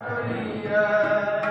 Yeah.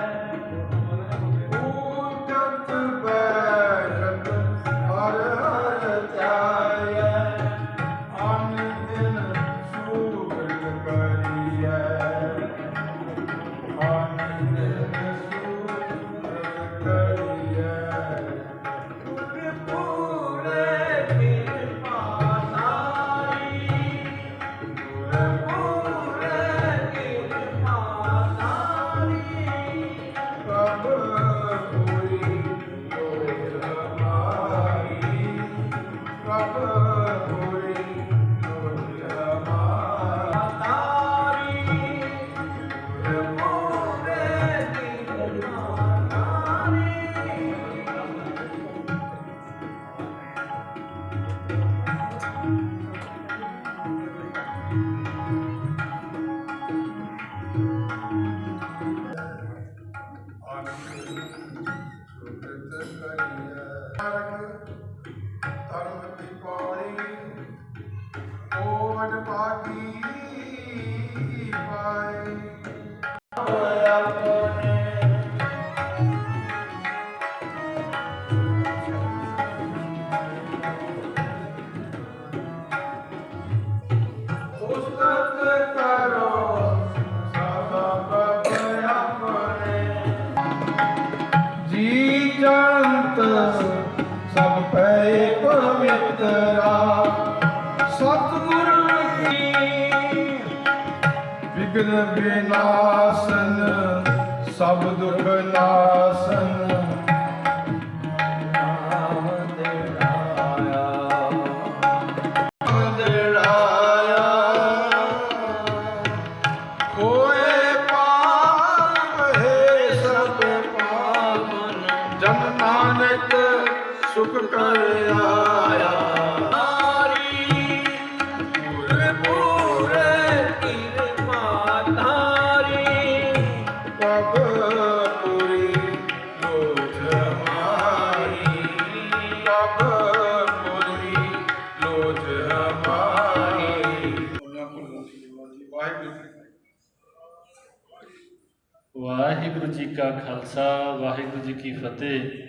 ਫਤਿਹ।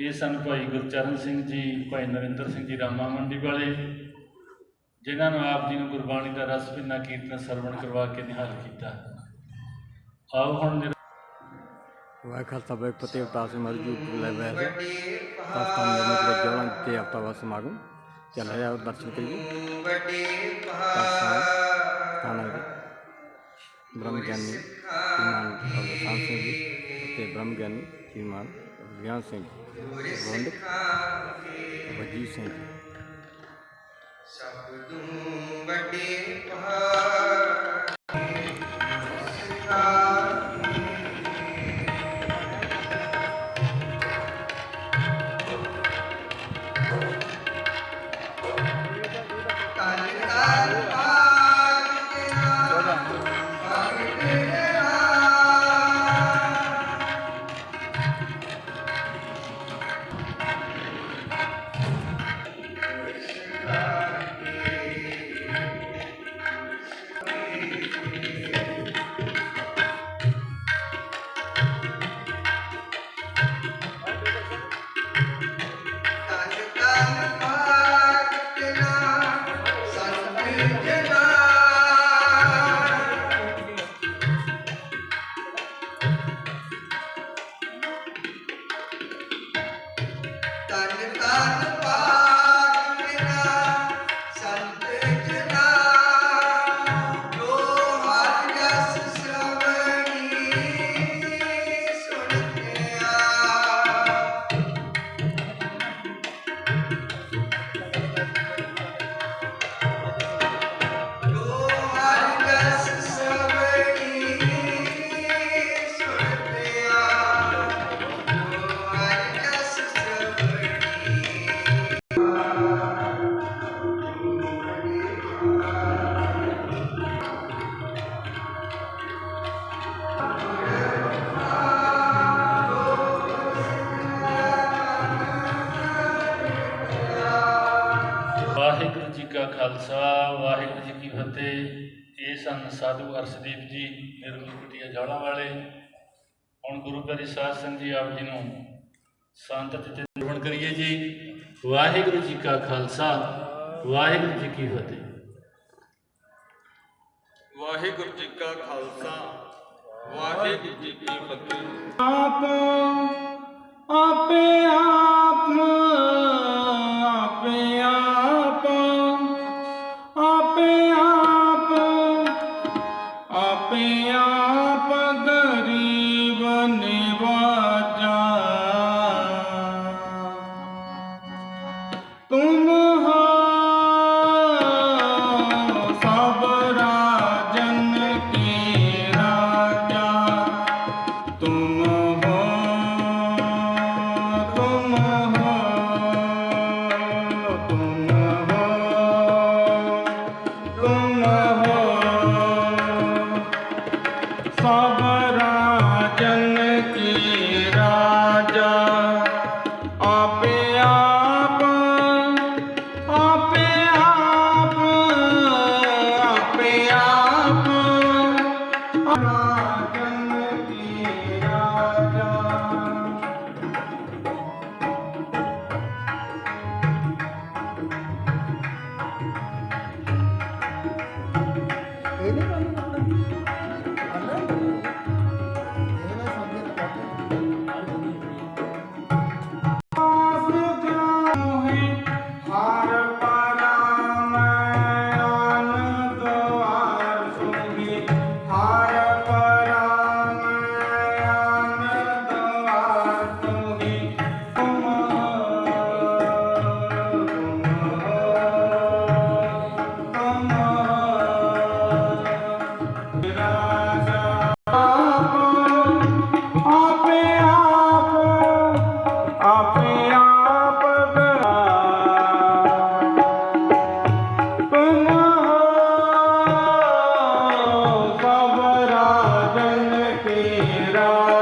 ਇਹ ਸਨ ਭਾਈ ਗੁਰਚਰਨ ਸਿੰਘ ਜੀ, ਭਾਈ ਨਰਿੰਦਰ ਸਿੰਘ ਜੀ ਰਾਮਾ ਮੰਡੀ ਵਾਲੇ, ਜਿਨ੍ਹਾਂ ਨੂੰ ਆਪ ਜੀ ਨੂੰ ਗੁਰਬਾਣੀ ਦਾ ਰਸ ਭਿੰਨਾ ਕੀਰਤਨ ਸਰਵਣ ਕਰਵਾ ਕੇ ਨਿਹਾਲ ਕੀਤਾ। ਆਓ ਹੁਣ ਨਿਰ- ਵਾਹਿ ਖਾਲਸਾ, ਵਾਹਿ ਫਤਿਹ, ਅਵਤਾਰ ਸਿੰਘ ਮਰਜੂ ਲੈ ਬੈ ਤਾਂ ਦੇ ਮਤਲਬ ਜੋੜਾਂ ਤੇ ਹਫਤਾ ਵਾ ਸਮਾਗਮ ਚੱਲ ਰਿਹਾ ਹੈ, ਦਰਸ਼ਨ ਕਰੀਏ। ਤਾਂ ਸਥਾਨ ਬ੍ਰਹਮ ਗਿਆਨੀ ਸ਼੍ਰੀਮਾਨ ਸਿੰਘ ਜੀ ਤੇ ਬ੍ਰਹਮ ਗਿਆਨੀ ਸ਼੍ਰੀਮਾਨ ਗਿਆਨ ਸਿੰਘ ਗੋਂਡ ਵਜੀਤ ਸਿੰਘ ਜੀ ਸਬਦੂ ਵੱਡੇ ਪਹਾੜ Yeah. ਅਰਸ਼ਦੀਪ ਜੀ ਨਿਰਮਲ ਕੁਟੀਆ ਜਾਣਾ ਵਾਲੇ ਹੁਣ ਗੁਰੂ ਪਿਆਰੀ ਸਾਧ ਸੰਗਤ ਜੀ ਆਪ ਜੀ ਨੂੰ ਸੰਤਤ ਤੇ ਨਿਰਵਣ ਕਰੀਏ ਜੀ। ਵਾਹਿਗੁਰੂ ਜੀ ਕਾ ਖਾਲਸਾ ਵਾਹਿਗੁਰੂ ਜੀ ਕੀ ਫਤਿਹ। ਵਾਹਿਗੁਰੂ ਜੀ ਕਾ ਖਾਲਸਾ ਵਾਹਿਗੁਰੂ ਜੀ ਕੀ ਫਤਿਹ। ਆਪ ਆਪੇ ਆ No.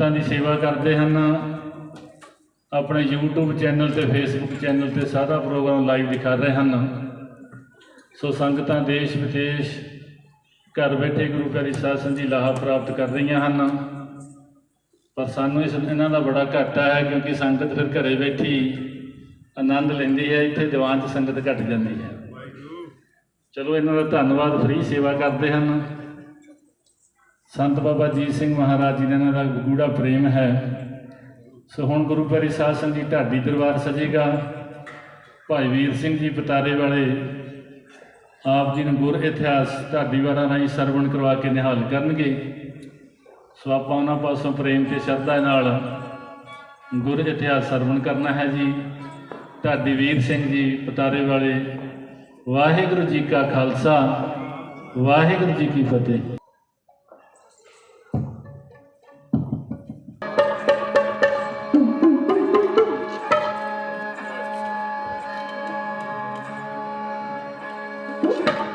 ਸੰਗਤਾਂ ਦੀ ਸੇਵਾ ਕਰਦੇ ਹਨ। ਆਪਣੇ YouTube ਚੈਨਲ ਤੇ Facebook ਚੈਨਲ ਤੇ ਸਾਰਾ ਪ੍ਰੋਗਰਾਮ ਲਾਈਵ ਦਿਖਾ ਰਹੇ ਹਨ। ਸੋ ਸੰਗਤਾਂ ਦੇਸ਼ ਵਿਦੇਸ਼ ਘਰ ਬੈਠੇ ਗੁਰੂ ਘਰ ਸਾਧ ਦੀ ਲਾਹਾ ਪ੍ਰਾਪਤ ਕਰ ਰਹੀਆਂ ਹਨ। ਪਰ ਸਾਨੂੰ ਇਸ ਇਹਨਾਂ ਦਾ ਬੜਾ ਘਾਟਾ ਹੈ ਕਿਉਂਕਿ ਸੰਗਤ ਫਿਰ ਘਰੇ ਬੈਠੀ ਆਨੰਦ ਲੈਂਦੀ ਹੈ, ਇੱਥੇ ਦੀਵਾਨ 'ਚ ਸੰਗਤ ਘਟ ਜਾਂਦੀ ਹੈ। ਚਲੋ ਇਹਨਾਂ ਦਾ ਧੰਨਵਾਦ, ਫ੍ਰੀ ਸੇਵਾ ਕਰਦੇ ਹਨ। ਸੰਤ ਬਾਬਾ ਜੀਤ ਸਿੰਘ ਮਹਾਰਾਜ ਜੀ ਦਾ ਇਹਨਾਂ ਦਾ ਗੂੜਾ ਪ੍ਰੇਮ ਹੈ। ਸੋ ਹੁਣ ਗੁਰੂ ਪਿਆਰੀ ਸਾਧ ਸੰਗਤ ਜੀ ਢਾਡੀ ਦਰਬਾਰ ਸਜੇਗਾ। ਭਾਈ ਵੀਰ ਸਿੰਘ ਜੀ ਪਤਾਰੇ ਵਾਲੇ, ਆਪ ਜੀ ਨੂੰ ਗੁਰ ਇਤਿਹਾਸ ਢਾਡੀ ਵਾਰਾਂ ਰਾਹੀਂ ਸਰਵਣ ਕਰਵਾ ਕੇ ਨਿਹਾਲ ਕਰਨਗੇ। ਸੋ ਆਪਾਂ ਉਹਨਾਂ ਪਾਸੋਂ ਪ੍ਰੇਮ ਤੇ ਸ਼ਰਧਾ ਨਾਲ ਗੁਰ ਇਤਿਹਾਸ ਸਰਵਣ ਕਰਨਾ ਹੈ ਜੀ। ਢਾਡੀ ਵੀਰ ਸਿੰਘ ਜੀ ਪਤਾਰੇ ਵਾਲੇ, ਵਾਹਿਗੁਰੂ ਜੀ ਕਾ ਖਾਲਸਾ, ਵਾਹਿਗੁਰੂ ਜੀ ਕੀ ਫਤਿਹ। Música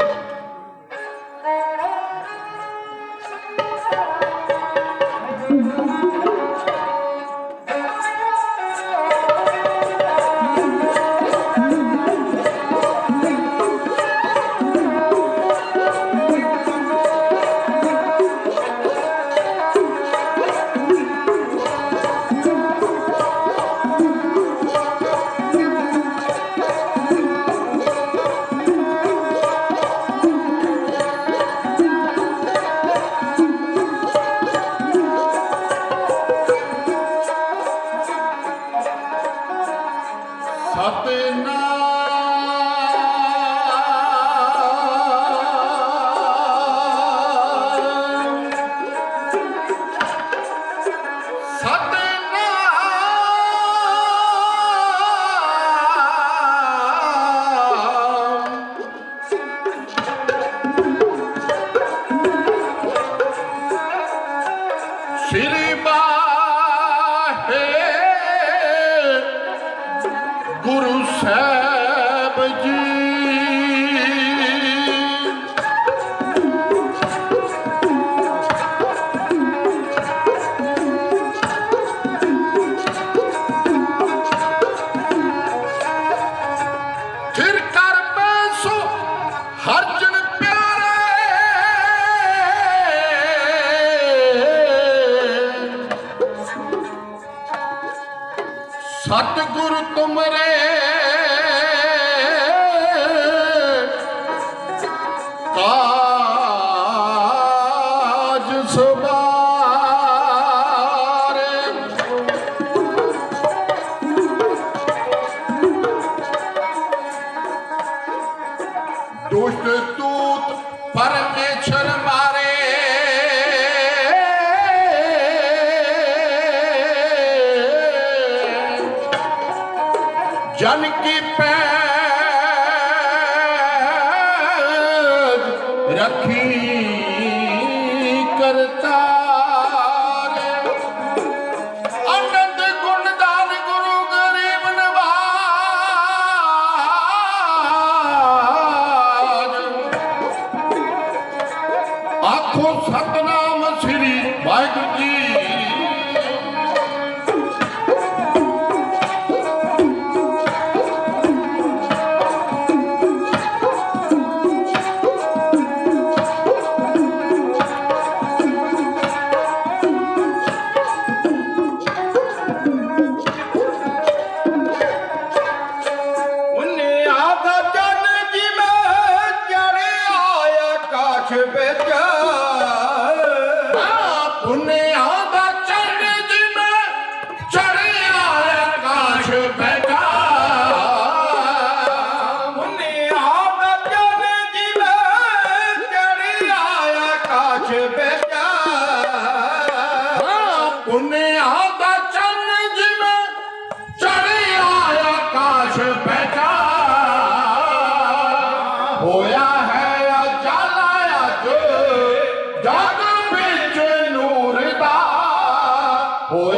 Poema.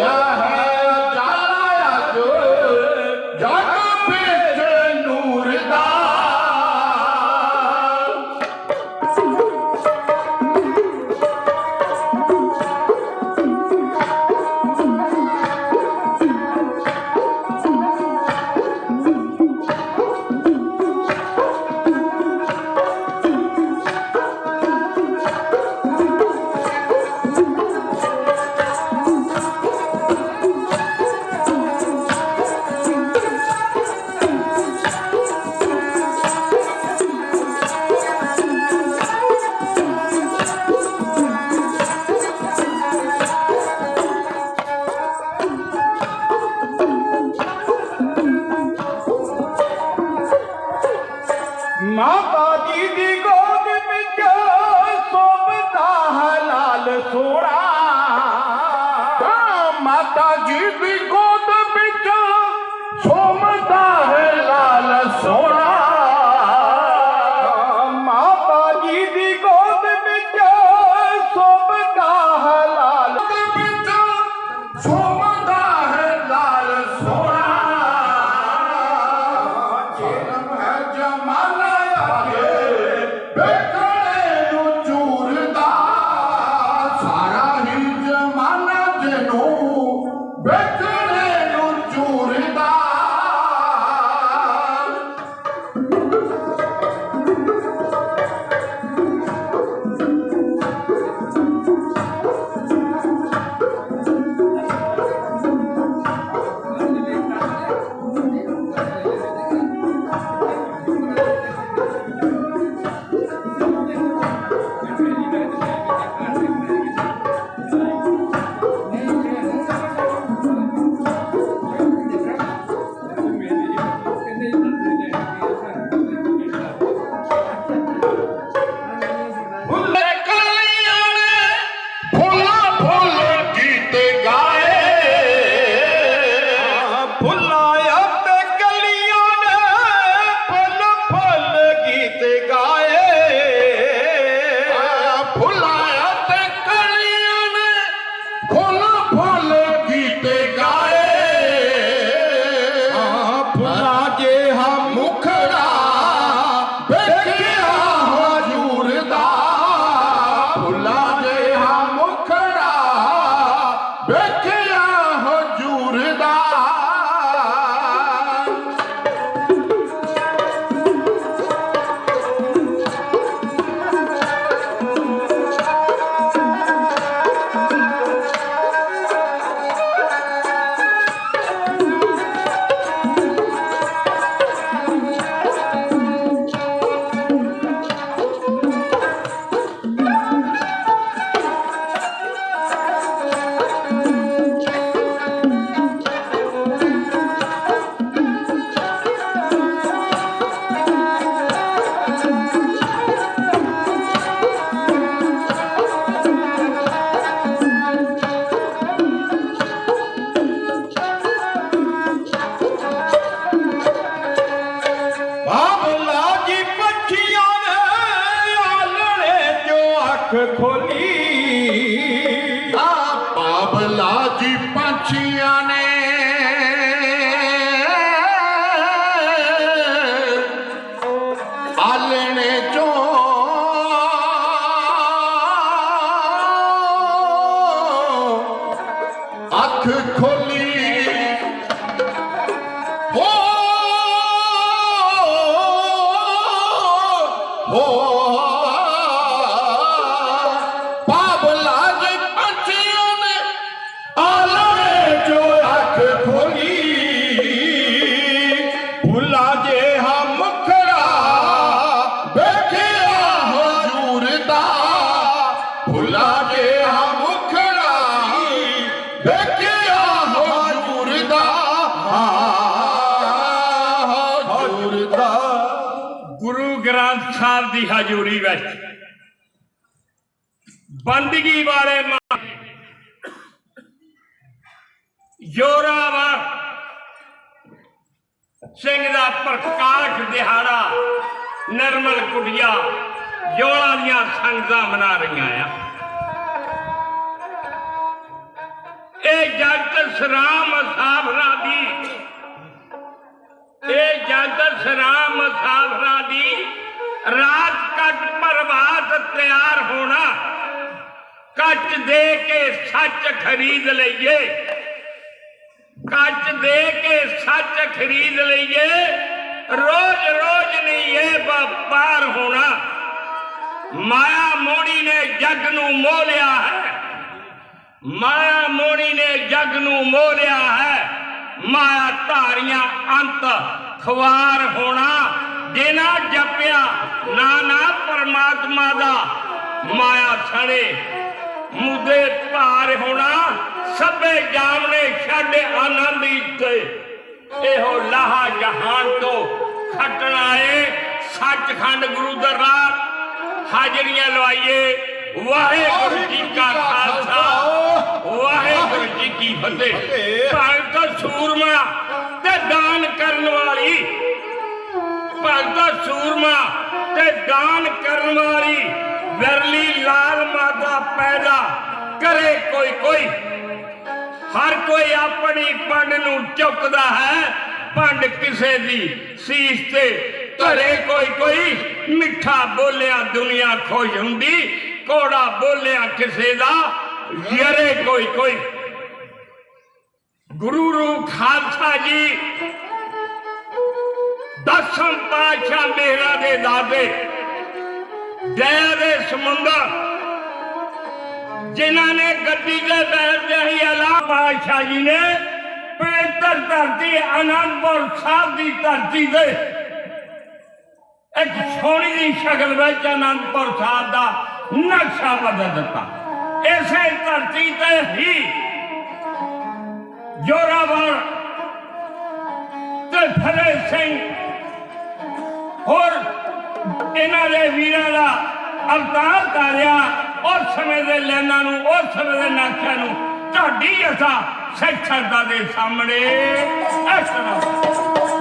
censurar. Dama tá de ਜੀ ਨੇ ਆਲਣੇ ਜੋ ਅੱਖ ਖੋਲੀ। ਆ ਬਾਬਲਾ ਜੀ ਪੰਛੀਆਂ ਨੇ ਸਾਹਿਬ ਦੀ ਹਜ਼ੂਰੀ ਵਿੱਚ। ਬੰਦਗੀ ਵਾਲੇ ਜੋਰਾਵਰ ਸਿੰਘ ਦਾ ਪ੍ਰਕਾਸ਼ ਦਿਹਾੜਾ ਨਰਮਲ ਕੁਟਿਆ ਜੋੜਾਂ ਦੀਆਂ ਸੰਗਤਾਂ ਮਨਾ ਰਹੀਆਂ ਆ। ਇਹ ਜਗਤ ਸਰਾਮ ਸਾਫਰਾ ਦੀ, ਇਹ ਜਗਤ ਸਰਾਮ ਮੁਸਾਫਰਾਂ ਦੀ ਰਾਤ ਕੱਟ ਪ੍ਰਭਾਤ ਤਿਆਰ ਹੋਣਾ। ਕੱਚ ਦੇ ਕੇ ਸੱਚ ਖਰੀਦ ਲਈਏ। ਕੱਚ ਦੇ ਕੇ ਸੱਚ ਖਰੀਦ ਲਈਏ। ਰੋਜ਼ ਰੋਜ਼ ਨਹੀਂ ਇਹ ਵਪਾਰ ਹੋਣਾ। ਮਾਇਆ ਮੋੜੀ ਨੇ ਜਗ ਨੂੰ ਮੋਹ ਲਿਆ ਹੈ। ਮਾਇਆ ਮੋੜੀ ਨੇ ਜਗ ਨੂੰ ਮੋਹ ਲਿਆ ਹੈ। ਮਾਇਆ ਧਾਰੀਆਂ ਅੰਤ ਜਿਨਾ ਜਪਿਆ ਨਾਨਾ ਪਰਮਾਤਮਾ ਦਾ ਮਾਇਆ ਛੜੇ। ਮੁਦੇ ਭਾਰ ਹੋਣਾ ਸਭੇ ਜਾਮਨੇ ਛੱਡ ਆਨੰਦ ਇੱਥੇ ਇਹੋ ਲਾਹਾ ਜਹਾਨ ਤੋਂ ਖਟਣਾ ਏ। ਸੱਚਖੰਡ ਗੁਰੂ ਦਰਬਾਰ ਹਾਜ਼ਰੀਆਂ ਲਵਾਈਏ। ਵਾਹਿਗੁਰੂ ਜੀ ਕਾ ਖਾਲਸਾ ਵਾਹਿਗੁਰੂ ਜੀ ਕੀ ਫਤਿਹ। ਭਗਤ ਸੂਰਮਾ ਤੇ ਦਾਨ ਕਰਨ ਵਾਲੀ ਭਗਤ ਸੂਰਮਾ ਤੇ ਦਾਨ ਕਰਨ ਵਾਲੀ ਵਰਲੀ ਲਾਲ ਮਾਤਾ ਪੈਦਾ ਕਰੇ ਕੋਈ ਕੋਈ। ਹਰ ਕੋਈ ਆਪਣੀ ਪੰਡ ਨੂੰ ਚੁੱਕਦਾ ਹੈ, ਪੰਡ ਕਿਸੇ ਦੀ ਸੀਸ ਤੇ ਧਰੇ ਕੋਈ ਕੋਈ। ਮਿੱਠਾ ਬੋਲਿਆ ਦੁਨੀਆ ਖੁਸ਼ ਹੁੰਦੀ, ਕੋੜਾ ਬੋਲਿਆ ਕਿਸੇ ਦਾ ਯਰੇ ਕੋਈ ਕੋਈ। ਗੁਰੂ ਰੂਪ ਖਾਲਸਾ ਜੀ ਦਸਮ ਪਾਤਸ਼ਾਹ ਮੇਰਾ ਦੇ ਦਾਦੇ ਦਇਆ ਦੇ ਸਮੁੰਦਰ ਜਿਨ੍ਹਾਂ ਨੇ ਗੱਡੀ ਦੇ ਬੈਠਦੇ ਹੀ ਅਲਾ ਪਾਤਸ਼ਾਹ ਜੀ ਨੇ ਪਵਿੱਤਰ ਧਰਤੀ ਅਨੰਦਪੁਰ ਸਾਹਿਬ ਦੀ ਧਰਤੀ ਤੇ ਇੱਕ ਸੋਹਣੀ ਦੀ ਸ਼ਕਲ ਵਿੱਚ ਅਨੰਦਪੁਰ ਸਾਹਿਬ ਦਾ ਨਕਸ਼ਾ ਬਦਲ ਦਿੱਤਾ ਇਸੇ ਧਰਤੀ ਤੇ ਹੀ ਜੋਰਾਵਰ ਤੇ ਫਰੇ ਸਿੰਘ ਹੋਰ ਇਹਨਾਂ ਦੇ ਵੀਰਾਂ ਦਾ ਅਵਤਾਰ ਧਾਰਿਆ ਉਸ ਸਮੇਂ ਦੇ ਲੈਣਾ ਨੂੰ, ਉਸ ਸਮੇਂ ਦੇ ਨਕਸ਼ਾ ਨੂੰ, ਤੁਹਾਡੀ ਜਸਾ ਸਿੱਖ ਸਰਦਾ ਦੇ ਸਾਹਮਣੇ। ਇਸ ਤਰ੍ਹਾਂ।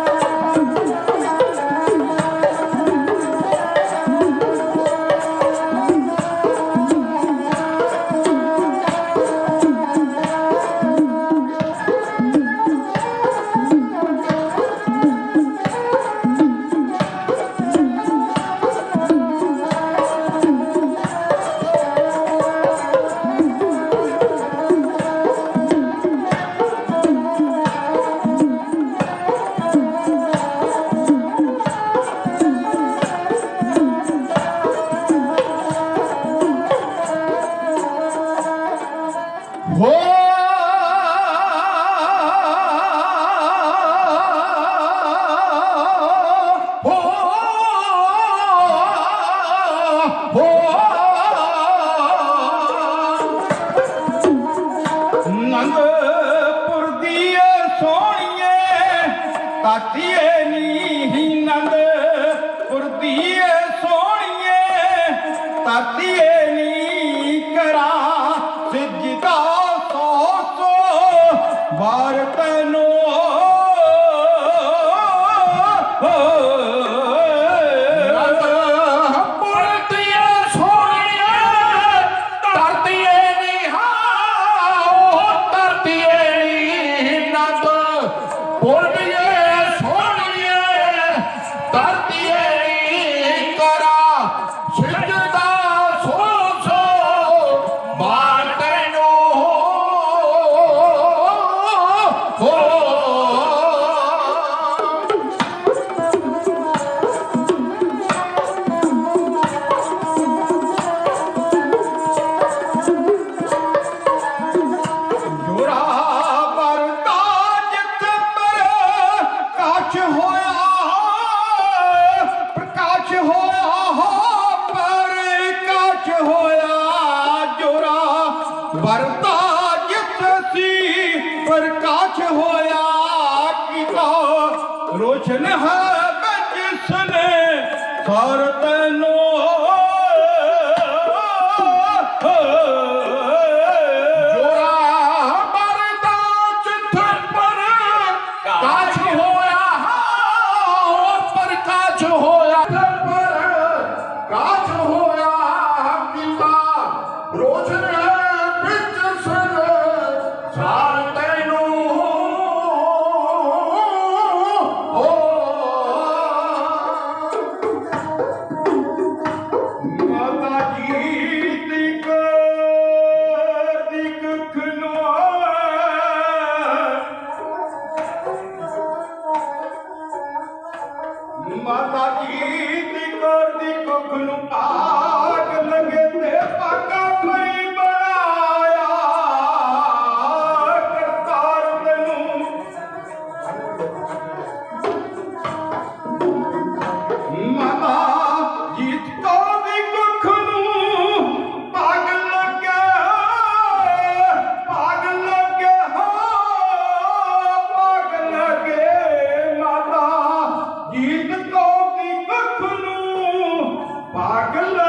عبد الله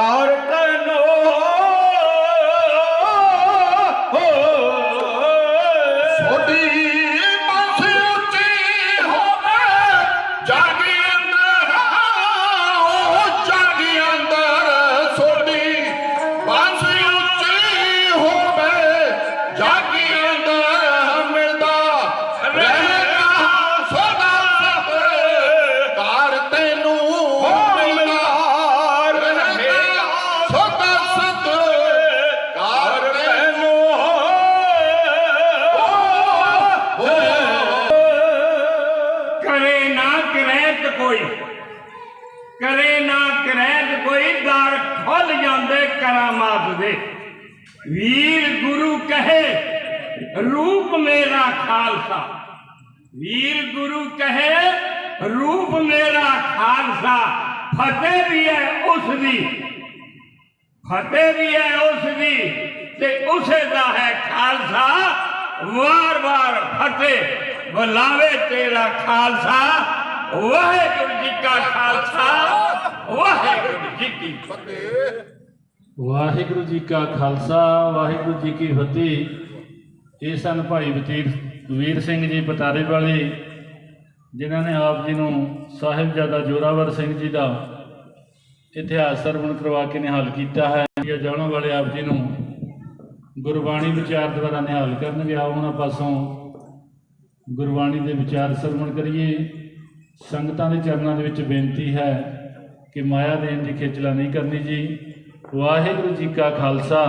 और ਵੀਰ ਗੁਰੂ ਕਹੇ, ਰੂਪ ਮੇਰਾ ਖਾਲਸਾ, ਫਤਿਹ ਵੀ ਹੈ ਉਸ ਦੀ। ਫਤਿਹ ਵੀ ਹੈ ਉਸ ਦੀ ਤੇ ਉਸੇ ਦਾ ਹੈ ਖਾਲਸਾ। ਵਾਰ-ਵਾਰ ਫਤਿਹ ਬੁਲਾਵੇ ਤੇਰਾ ਖਾਲਸਾ। ਵਾਹਿਗੁਰੂ ਜੀ ਕਾ ਖਾਲਸਾ, ਵਾਹਿਗੁਰੂ ਜੀ ਕੀ ਫਤਿਹ। ਵਾਹਿਗੁਰੂ ਜੀ ਕਾ ਖਾਲਸਾ, ਵਾਹਿਗੁਰੂ ਜੀ ਕੀ ਫਤਿਹ। ਇਹ ਸਨ ਭਾਈ ਬਤੀਤ ਵੀਰ ਸਿੰਘ ਜੀ ਪਟਾਰੇ ਵਾਲੇ, ਜਿਨ੍ਹਾਂ ਨੇ ਆਪ ਜੀ ਨੂੰ ਸਾਹਿਬਜ਼ਾਦਾ ਜੋਰਾਵਰ ਸਿੰਘ ਜੀ ਦਾ ਇਤਿਹਾਸ ਸਰਵਣ ਕਰਵਾ ਕੇ ਨਿਹਾਲ ਕੀਤਾ ਹੈ, ਇਹ ਜਾਣੋ ਵਾਲੇ ਆਪ ਜੀ ਨੂੰ ਗੁਰਬਾਣੀ ਵਿਚਾਰ ਦੁਆਰਾ ਨਿਹਾਲ ਕਰਨ ਗਿਆ ਉਹਨਾਂ ਪਾਸੋਂ ਗੁਰਬਾਣੀ ਦੇ ਵਿਚਾਰ ਸਰਵਣ ਕਰੀਏ। ਸੰਗਤਾਂ ਦੇ ਚਰਨਾਂ ਦੇ ਵਿੱਚ ਬੇਨਤੀ ਹੈ ਕਿ ਮਾਇਆ ਦੇਣ ਦੀ ਖੇਚਲਾ ਨਹੀਂ ਕਰਨੀ ਜੀ। ਵਾਹਿਗੁਰੂ ਜੀ ਕਾ ਖਾਲਸਾ।